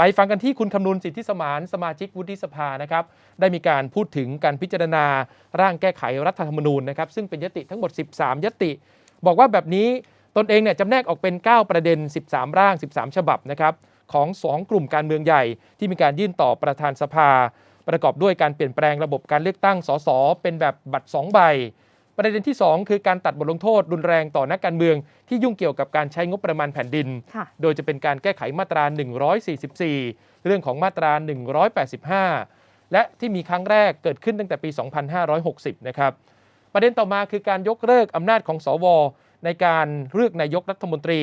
ไปฟังกันที่คุณคำนุนสิทธิสมานสมาชิกวุฒิสภานะครับได้มีการพูดถึงการพิจารณาร่างแก้ไขรัฐธรรมนูญนะครับซึ่งเป็นยติทั้งหมด 13 ยติ บอกว่าแบบนี้ตนเองเนี่ยจำแนกออกเป็น 9 ประเด็น 13 ร่าง 13 ฉบับนะครับของ 2 กลุ่มการเมืองใหญ่ ที่มีการยื่นต่อประธานสภา ประกอบด้วยการเปลี่ยนแปลงระบบการเลือกตั้งสสเป็นแบบบัตร 2 ใบ ประเด็นที่ 2 คือการตัดบทลงโทษรุนแรงต่อนักการเมือง ที่ยุ่งเกี่ยวกับการใช้งบประมาณแผ่นดินค่ะโดยจะเป็นการแก้ไขมาตรา 144 เรื่องของมาตรา 185 และที่มีครั้งแรกเกิดขึ้นตั้งแต่ปี 2560 นะครับ ประเด็นต่อมาคือการยกเลิกอำนาจของสว ในการเลือกนายกรัฐมนตรี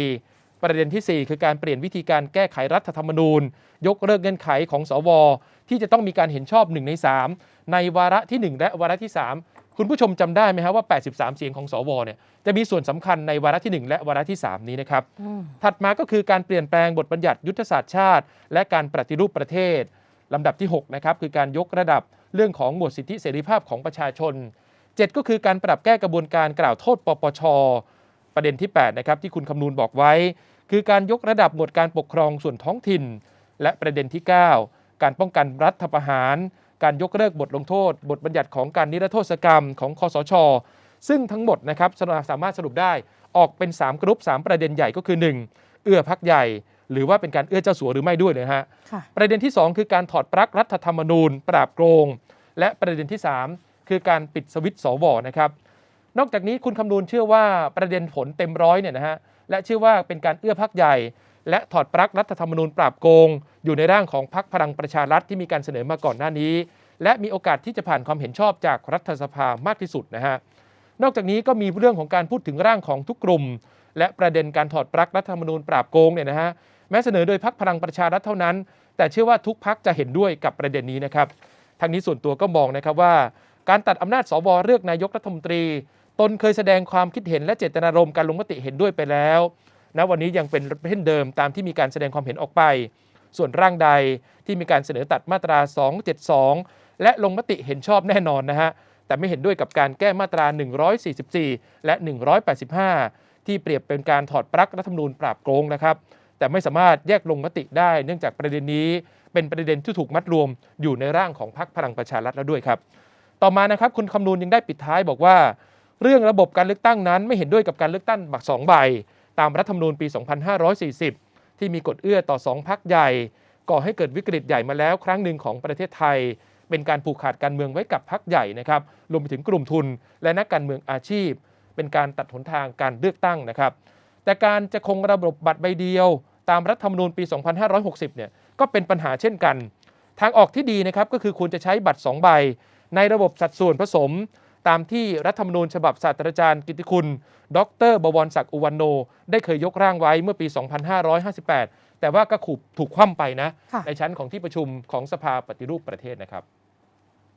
ประเด็นทีสี่4 คือการเปลี่ยนวิธีการแก้ไขรัฐธรรมนูญ ยกเลิกเงื่อนไขของสว ที่จะต้องมีการเห็นชอบ1ใน3ในวาระที่ 1 และวาระที่ 3 คุณผู้ชมจำได้ไหมครับว่า 83 เสียงของสวเนี่ยจะมีส่วนสำคัญในวาระที่ 1 และวาระที่ 3 นี้นะครับอืมถัดมาก็คือการเปลี่ยนแปลงบทบัญญัติยุทธศาสตร์ชาติ และการปฏิรูปประเทศลำดับที่6นะครับคือการยกระดับเรื่องของหมวดสิทธิเสรีภาพของประชาชน 7 ก็คือการปรับแก้กระบวนการกล่าวโทษ ปปช ประเด็นที่8นะครับที่คุณคำนูนบอกไว้ คือการยกระดับหมวดการปกครองส่วนท้องถิ่น และประเด็นที่ 9 การป้องกันรัฐประหาร การยกเลิกบทลงโทษ บทบัญญัติของการนิรโทษกรรมของคอสช ซึ่งทั้งหมดนะครับสามารถสรุปได้ออกเป็น 3 กรุ๊ป 3 ประเด็นใหญ่ก็คือ 1 เอื้อพักใหญ่ หรือว่าเป็นการเอื้อเจ้าสัวหรือไม่ด้วยนะฮะค่ะประเด็นที่ 2 คือการถอดปลั๊กรัฐธรรมนูญ ปราบโกง และประเด็นที่ 3 คือการปิดสวิตช์สวนะครับนอกจากนี้คุณคำนูนเชื่อว่าประเด็นผลเต็มร้อยเนี่ยนะฮะและเชื่อว่าเป็นการเอื้อพักใหญ่ และถอดปลั๊กรัฐธรรมนูญปราบโกง อยู่ในร่างของพักพลังประชารัฐที่มีการเสนอมาก่อนหน้านี้ และมีโอกาสที่จะผ่านความเห็นชอบจากรัฐสภามากที่สุดนะฮะนอกจากนี้ก็มีเรื่องของการพูดถึงร่างของทุกกลุ่ม และประเด็นการถอดปลั๊กรัฐธรรมนูญปราบโกงเนี่ยนะฮะแม้เสนอโดยพักพลังประชารัฐเท่านั้น แต่เชื่อว่าทุกพักจะเห็นด้วยกับประเด็นนี้นะครับทางนี้ส่วนตัวก็มองนะครับว่า การตัดอำนาจสวเลือกนายกรัฐมนตรี ตนเคยแสดงความคิดเห็นและเจตนารมณ์การลงมติเห็นด้วยไปแล้ว ณวันนี้ยังเป็นเช่นเดิมตามที่มีการแสดงความเห็นออกไป ส่วนร่างใดที่มีการเสนอตัดมาตรา 272 และลงมติเห็นชอบแน่นอนนะฮะแต่ไม่เห็นด้วยกับการแก้มาตรา 144 และ 185 ที่เปรียบเป็นการถอดปลั๊กรัฐธรรมนูญปราบโกงนะครับแต่ไม่สามารถแยกลงมติได้ เนื่องจากประเด็นนี้เป็นประเด็นที่ถูกมัดรวมอยู่ในร่างของพรรคพลังประชารัฐแล้วด้วยครับ ต่อมานะครับคุณคำนูนยังได้ปิดท้ายบอกว่า เรื่องระบบการเลือกตั้งนั้นไม่เห็นด้วยกับการเลือกตั้งบักสองใบ ตามรัฐธรรมนูญปี 2540 ที่มีกฎเอื้อต่อสองพักใหญ่ ก่อให้เกิดวิกฤตใหญ่มาแล้วครั้งหนึ่งของประเทศไทย เป็นการผูกขาดการเมืองไว้กับพักใหญ่นะครับรวมไปถึงกลุ่มทุน และนักการเมืองอาชีพ เป็นการตัดหนทางการเลือกตั้งนะครับ แต่การจะคงระบบบัตรใบเดียว ตามรัฐธรรมนูญปี 2560 เนี่ยก็เป็นปัญหาเช่นกัน ทางออกที่ดีนะครับก็คือควรจะใช้บัตร 2 ใบ ในระบบสัดส่วนผสม ตามที่รัฐธรรมนูญฉบับศาสตราจารย์กิติคุณ ดรบวรศักดิ์อุวันโน ได้เคยยกร่างไว้เมื่อปี 2558 แต่ว่าก็ถูกถูกคว่ำไปนะค่ะในชั้นของที่ประชุมของสภาปฏิรูปประเทศนะครับ